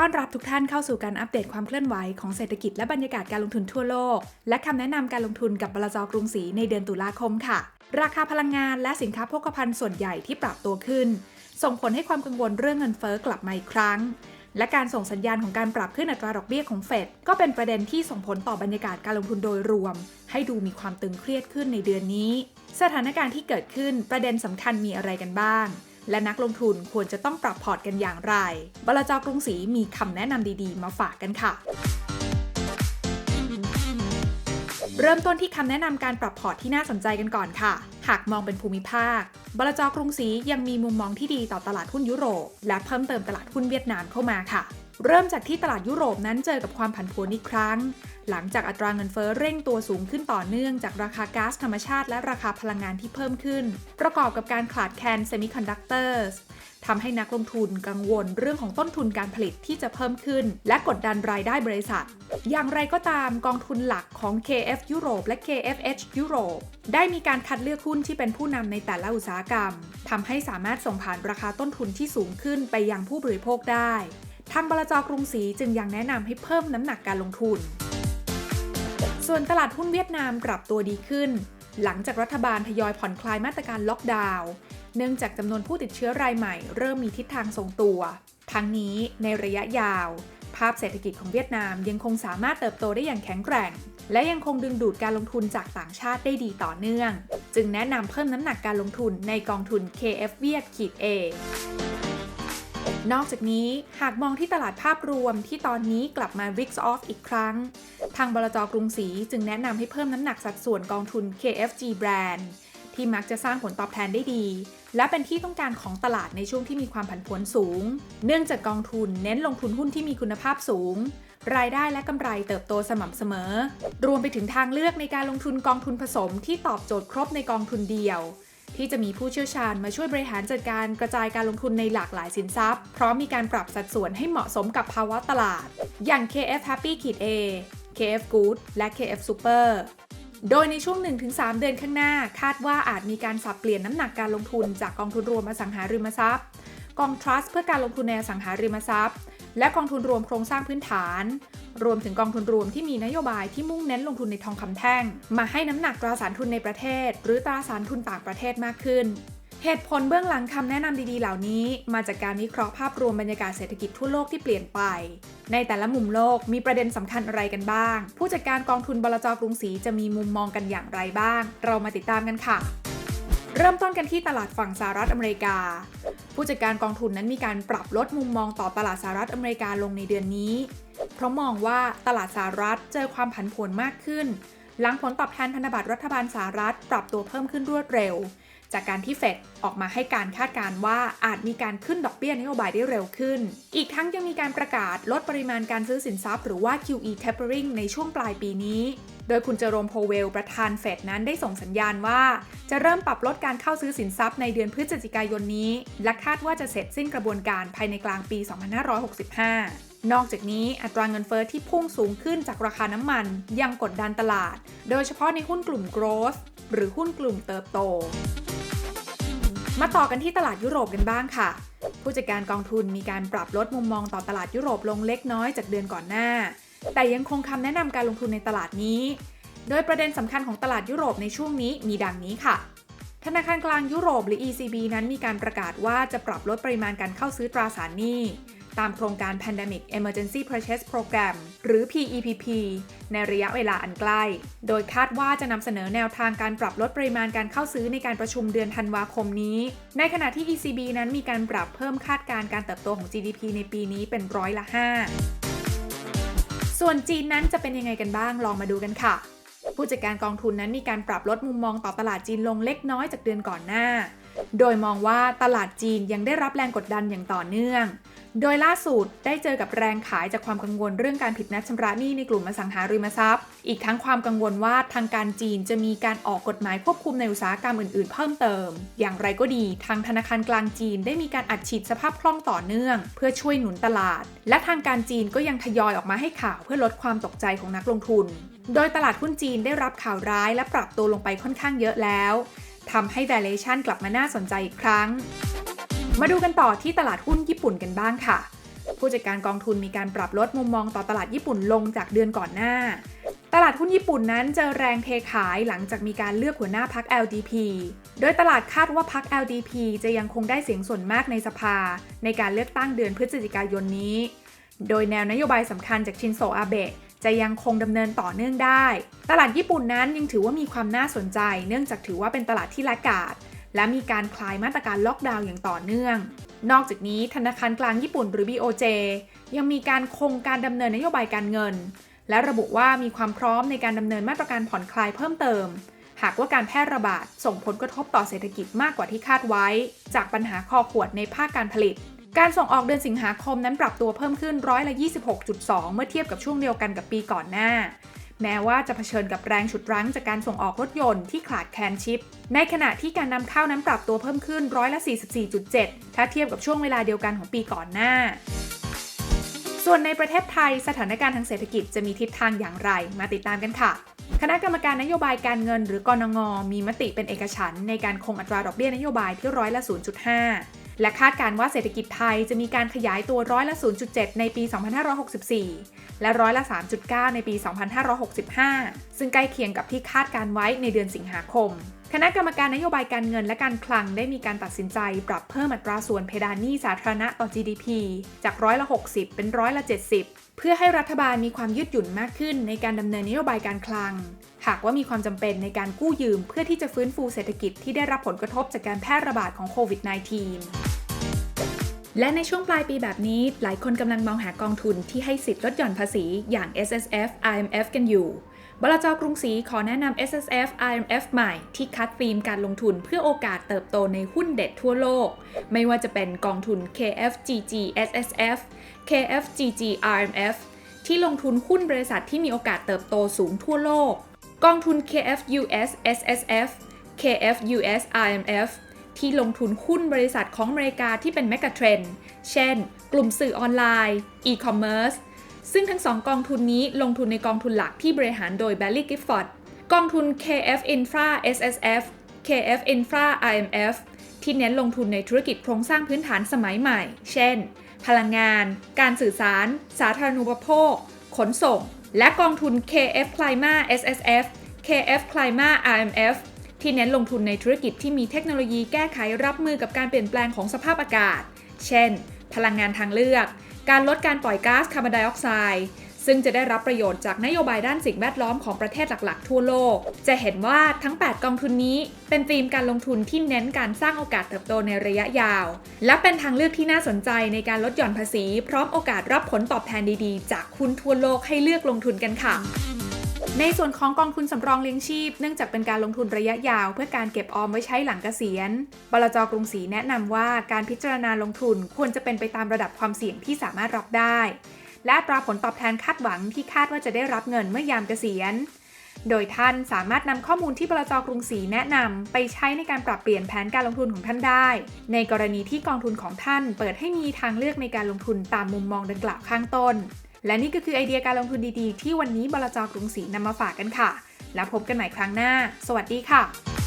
ต้อนรับทุกท่านเข้าสู่การอัปเดตความเคลื่อนไหวของเศรษฐกิจและบรรยากาศการลงทุนทั่วโลก และคำแนะนำการลงทุนกับบลจกรุงศรีในเดือนตุลาคมค่ะ ราคาพลังงานและสินค้าโภคภัณฑ์ส่วนใหญ่ที่ปรับตัวขึ้น ส่งผลให้ความกังวลเรื่องเงินเฟ้อกลับมาอีกครั้ง และการส่งสัญญาณของการปรับขึ้นอัตราดอกเบี้ยของเฟดก็เป็นประเด็นที่ส่งผลต่อบรรยากาศการลงทุนโดยรวม ให้ดูมีความตึงเครียดขึ้นในเดือนนี้ สถานการณ์ที่เกิดขึ้นประเด็นสำคัญมีอะไรกันบ้าง และนักลงทุนควรจะต้องปรับพอร์ตกันอย่างไร บลจกรุงศรีมีคำแนะนำดีๆ มาฝากกันค่ะเริ่มต้นที่คำแนะนำการปรับพอร์ตที่น่าสนใจกันก่อนค่ะ หากมองเป็นภูมิภาค บลจกรุงศรียังมีมุมมองที่ดีต่อตลาดหุ้นยุโรป และเพิ่มเติมตลาดหุ้นเวียดนามเข้ามาค่ะ เริ่มจากที่ตลาดยุโรปนั้นเจอกับความผันผวนอีกครั้ง หลังจากอัตราเงินเฟ้อเร่งตัวสูงขึ้นต่อเนื่องจากราคาก๊าซธรรมชาติและราคาพลังงานที่เพิ่มขึ้น ประกอบกับการขาดแคลนเซมิคอนดักเตอร์ทำให้นักลงทุนกังวลเรื่องของต้นทุนการผลิตที่จะเพิ่มขึ้น และกดดันรายได้บริษัท อย่างไรก็ตามกองทุนหลักของ KF ยุโรปและ KFH ยุโรปได้มีการคัดเลือกหุ้นที่เป็นผู้นำในแต่ละอุตสาหกรรมทำให้สามารถส่งผ่านราคาต้นทุนที่สูงขึ้นไปยังผู้บริโภคได้ ทางบลจกรุงศรีจึงยังแนะนำให้เพิ่มน้ำหนักการลงทุน ส่วนตลาดหุ้นเวียดนามปรับตัวดีขึ้น หลังจากรัฐบาลทยอยผ่อนคลายมาตรการล็อกดาวน์เนื่องจากจำนวนผู้ติดเชื้อรายใหม่เริ่มมีทิศทางทรงตัว ทั้งนี้ในระยะยาว ภาพเศรษฐกิจของเวียดนามยังคงสามารถเติบโตได้อย่างแข็งแกร่ง และยังคงดึงดูดการลงทุนจากต่างชาติได้ดีต่อเนื่อง จึงแนะนำเพิ่มน้ำหนักการลงทุนในกองทุน KF เวียดขีด A นอกจากนี้หากมองที่ตลาดภาพรวมที่ตอนนี้กลับมา Risk Off อีกครั้ง ทางบลจกรุงศรีจึงแนะนำให้เพิ่มน้ำหนักสัดส่วนกองทุน KFG Brand ที่มักจะสร้างผลตอบแทนได้ดี และเป็นที่ต้องการของตลาดในช่วงที่มีความผันผวนสูง เนื่องจากกองทุนเน้นลงทุนหุ้นที่มีคุณภาพสูง รายได้และกำไรเติบโตสม่ำเสมอ รวมไปถึงทางเลือกในการลงทุนกองทุนผสมที่ตอบโจทย์ครบในกองทุนเดียว ที่จะมีผู้เชี่ยวชาญมาช่วยบริหารจัดการกระจายการลงทุนในหลากหลายสินทรัพย์ พร้อมมีการปรับสัดส่วนให้เหมาะสมกับภาวะตลาด อย่าง KF Happy ขีด A KF Good และ KF Super โดยในช่วง 1-3 เดือนข้างหน้า คาดว่าอาจมีการสับเปลี่ยนน้ำหนักการลงทุนจากกองทุนรวมอสังหาริมทรัพย์ กองทรัสต์เพื่อการลงทุนในอสังหาริมทรัพย์ และกองทุนรวมโครงสร้างพื้นฐาน รวมถึงกองทุนรวมที่มีนโยบายที่มุ่งเน้นลงทุนในทองคำแท่ง มาให้น้ำหนักตราสารทุนในประเทศ หรือตราสารทุนต่างประเทศมากขึ้นเหตุผลเบื้องหลังคำแนะนำดีๆ เหล่านี้ มาจากการวิเคราะห์ภาพรวมบรรยากาศเศรษฐกิจทั่วโลกที่เปลี่ยนไป ในแต่ละมุมโลกมีประเด็นสำคัญอะไรกันบ้าง ผู้จัดการกองทุนบลจกรุงศรีจะมีมุมมองกันอย่างไรบ้าง เรามาติดตามกันค่ะ เริ่มต้นกันที่ตลาดฝั่งสหรัฐอเมริกา ผู้จัดการกองทุนนั้นมีการปรับลดมุมมองต่อตลาดสหรัฐอเมริกาลงในเดือนนี้ เพราะมองว่าตลาดสหรัฐเจอความผันผวนมากขึ้น หลังผลตอบแทนพันธบัตรรัฐบาลสหรัฐปรับตัวเพิ่มขึ้นรวดเร็ว จากการที่เฟดออกมาให้การคาดการณ์ว่าอาจมีการขึ้นดอกเบี้ยนโยบายได้เร็วขึ้น อีกทั้งยังมีการประกาศลดปริมาณการซื้อสินทรัพย์หรือว่า QE tapering ในช่วงปลายปีนี้ โดยคุณเจอโรมโพเวล ประธานเฟดนั้นได้ส่งสัญญาณว่า จะเริ่มปรับลดการเข้าซื้อสินทรัพย์ในเดือนพฤศจิกายนนี้ และคาดว่าจะเสร็จสิ้นกระบวนการภายในกลางปี 2565นอกจากนี้อัตราเงินเฟอ้อที่พุ่งสูงขึ้นจากราคาน้ำมัน ยังกดดันตลาด โดยเฉพาะในหุ้นกลุ่ม growth หรือหุ้นกลุ่มเติบโต มาต่อกันที่ตลาดยุโรปกันบ้างค่ะ ผู้จัดการกองทุนมีการปรับลดมุมมองต่อตลาดยุโรปลงเล็กน้อยจากเดือนก่อนหน้า แต่ยังคงคำแนะนำการลงทุนในตลาดนี้ โดยประเด็นสำคัญของตลาดยุโรปในช่วงนี้มีดังนี้ค่ะ ธนาคารกลางยุโรปหรือ ECB นั้นมีการประกาศว่าจะปรับลดปริมาณการเข้าซื้อตราสารหนี้ตามโครงการ Pandemic Emergency Purchase Program หรือ PEPP ในระยะเวลาอันใกล้ โดยคาดว่าจะนำเสนอแนวทางการปรับลดปริมาณการเข้าซื้อในการประชุมเดือนธันวาคมนี้ ในขณะที่ ECB นั้นมีการปรับเพิ่มคาดการณ์การเติบโตของ GDP ในปีนี้เป็นร้อยละ 5 ส่วนจีนนั้นจะเป็นยังไงกันบ้างลองมาดูกันค่ะ ผู้จัดการกองทุนนั้นมีการปรับลดมุมมองต่อตลาดจีนลงเล็กน้อยจากเดือนก่อนหน้า โดยมองว่าตลาดจีนยังได้รับแรงกดดันอย่างต่อเนื่อง โดยล่าสุดได้เจอกับแรงขายจากความกังวลเรื่องการผิดนัดชำระหนี้ในกลุ่มอสังหาริมทรัพย์ อีกทั้งความกังวลว่าทางการจีนจะมีการออกกฎหมายควบคุมในอุตสาหกรรมอื่นๆ เพิ่มเติม อย่างไรก็ดีทางธนาคารกลางจีนได้มีการอัดฉีดสภาพคล่องต่อเนื่อง เพื่อช่วยหนุนตลาด และทางการจีนก็ยังทยอยออกมาให้ข่าวเพื่อลดความตกใจของนักลงทุน โดยตลาดหุ้นจีนได้รับข่าวร้ายและปรับตัวลงไปค่อนข้างเยอะแล้ว ทำให้ valuation กลับมาน่าสนใจอีกครั้ง มาดูกันต่อที่ตลาดหุ้นญี่ปุ่นกันบ้างค่ะ ผู้จัดการกองทุนมีการปรับลดมุมมองต่อตลาดญี่ปุ่นลงจากเดือนก่อนหน้า ตลาดหุ้นญี่ปุ่นนั้นเจอแรงเทขายหลังจากมีการเลือกหัวหน้าพัก LDP โดยตลาดคาดว่าพัก LDP จะยังคงได้เสียงส่วนมากในสภา ในการเลือกตั้งเดือนพฤศจิกายนนี้ โดยแนวนโยบายสำคัญจากชินโซอาเบะ จะยังคงดำเนินต่อเนื่องได้ ตลาดญี่ปุ่นนั้นยังถือว่ามีความน่าสนใจ เนื่องจากถือว่าเป็นตลาดที่ละกาด และมีการคลายมาตรการล็อกดาวน์อย่างต่อเนื่อง นอกจากนี้ธนาคารกลางญี่ปุ่นหรือ BOJ ยังมีการคงการดำเนินนโยบายการเงิน และระบุว่ามีความพร้อมในการดำเนินมาตรการผ่อนคลายเพิ่มเติม หากว่าการแพร่ระบาดส่งผลกระทบต่อเศรษฐกิจมากกว่าที่คาดไว้ จากปัญหาคอขวดในภาคการผลิต การส่งออกเดือนสิงหาคมนั้นปรับตัวเพิ่มขึ้นร้อยละ 26.2 เมื่อเทียบกับช่วงเดียวกันกับปีก่อนหน้า แม้ว่าจะเผชิญกับแรงฉุดรั้งจากการส่งออกรถยนต์ที่ขาดแคลนชิป ในขณะที่การนำเข้านั้นปรับตัวเพิ่มขึ้นร้อยละ 44.7 ถ้าเทียบกับช่วงเวลาเดียวกันของปีก่อนหน้า ส่วนในประเทศไทยสถานการณ์ทางเศรษฐกิจจะมีทิศทางอย่างไร มาติดตามกันค่ะคณะกรรมการนโยบายการเงินหรือกรงงมีมติเป็นเอกฉันในการคงอัตราดอกเบี้ยนโยบายที่ร้อยละ 0.5 และคาดการว่าเศรษฐกิจไทยจะมีการขยายตัวร้อยละ 0.7 ในปี 2564 และร้อยละ 3.9 ในปี 2565 ซึ่งใกล้เคียงกับที่คาดการไว้ในเดือนสิงหาคม คณะกรรมการนโยบายการเงินและการคลังได้มีการตัดสินใจปรับเพิ่มอัตราส่วนเพดานหนี้สาธารณะต่อ GDP จากร้อยละ 60 เป็นร้อยละ 70 เพื่อให้รัฐบาลมีความยืดหยุ่นมากขึ้นในการดำเนินนโยบายการคลัง หากว่ามีความจำเป็นในการกู้ยืมเพื่อที่จะฟื้นฟูเศรษฐกิจที่ได้รับผลกระทบจากการแพร่ระบาดของโควิด -19 และในช่วงปลายปีแบบนี้ หลายคนกำลังมองหากองทุนที่ให้สิทธิ์ลดหย่อนภาษีอย่าง S S F I M F กันอยู่ บลจกรุงศรีขอแนะนำ S S F I M F ใหม่ ที่คัดธีมการลงทุนเพื่อโอกาสเติบโตในหุ้นเด็ดทั่วโลก ไม่ว่าจะเป็นกองทุน K F G G S S F K F G G R M F ที่ลงทุนหุ้นบริษัทที่มีโอกาสเติบโตสูงทั่วโลก กองทุน K F U S S S F K F U S R M F ที่ลงทุนหุ้นบริษัทของอเมริกาที่เป็นแมกะเทรนเช่น กลุ่มสื่อออนไลน์อีคอมเมิร์ ซึ่งทั้งสองกองทุนนี้ลงทุนในกองทุนหลักที่บริหารโดย Barry Gifford กองทุน KF Infra SSF KF Infra IMF ที่เน้นลงทุนในธุรกิจโครงสร้างพื้นฐานสมัยใหม่ เช่น พลังงาน การสื่อสาร สาธารณูปโภค ขนส่ง และกองทุน KF Clima SSF KF Clima IMF ที่เน้นลงทุนในธุรกิจที่มีเทคโนโลยีแก้ไขรับมือกับการเปลี่ยนแปลงของสภาพอากาศ เช่น พลังงานทางเลือก การลดการปล่อยก๊าซคาร์บอนไดออกไซด์ซึ่งจะได้รับประโยชน์จากนโยบายด้านสิ่งแวดล้อมของประเทศหลัก ๆ ทั่วโลก จะเห็นว่าทั้ง 8 กองทุนนี้ เป็นธีมการลงทุนที่เน้นการสร้างโอกาสเติบโตในระยะยาว และเป็นทางเลือกที่น่าสนใจในการลดหย่อนภาษี พร้อมโอกาสรับผลตอบแทนดี ๆ จากคุณทั่วโลกให้เลือกลงทุนกันค่ะ ในส่วนของกองทุนสำรองเลี้ยงชีพ เนื่องจากเป็นการลงทุนระยะยาว เพื่อการเก็บออมไว้ใช้หลังเกษียณ บลจกรุงศรีแนะนำว่าการพิจารณาลงทุนควรจะเป็นไปตามระดับความเสี่ยงที่สามารถรับได้ และตราผลตอบแทนคาดหวังที่คาดว่าจะได้รับเงินเมื่อยามเกษียณ โดยท่านสามารถนำข้อมูลที่บลจกรุงศรีแนะนำไปใช้ในการปรับเปลี่ยนแผนการลงทุนของท่านได้ ในกรณีที่กองทุนของท่าน เปิดให้มีทางเลือกในการลงทุนตามมุมมองดังกล่าวข้างต้น และนี่ก็คือไอเดียการลงทุนดีๆ ที่วันนี้บลจกรุงศรีนำมาฝากกันค่ะ แล้วพบกันใหม่ครั้งหน้า สวัสดีค่ะ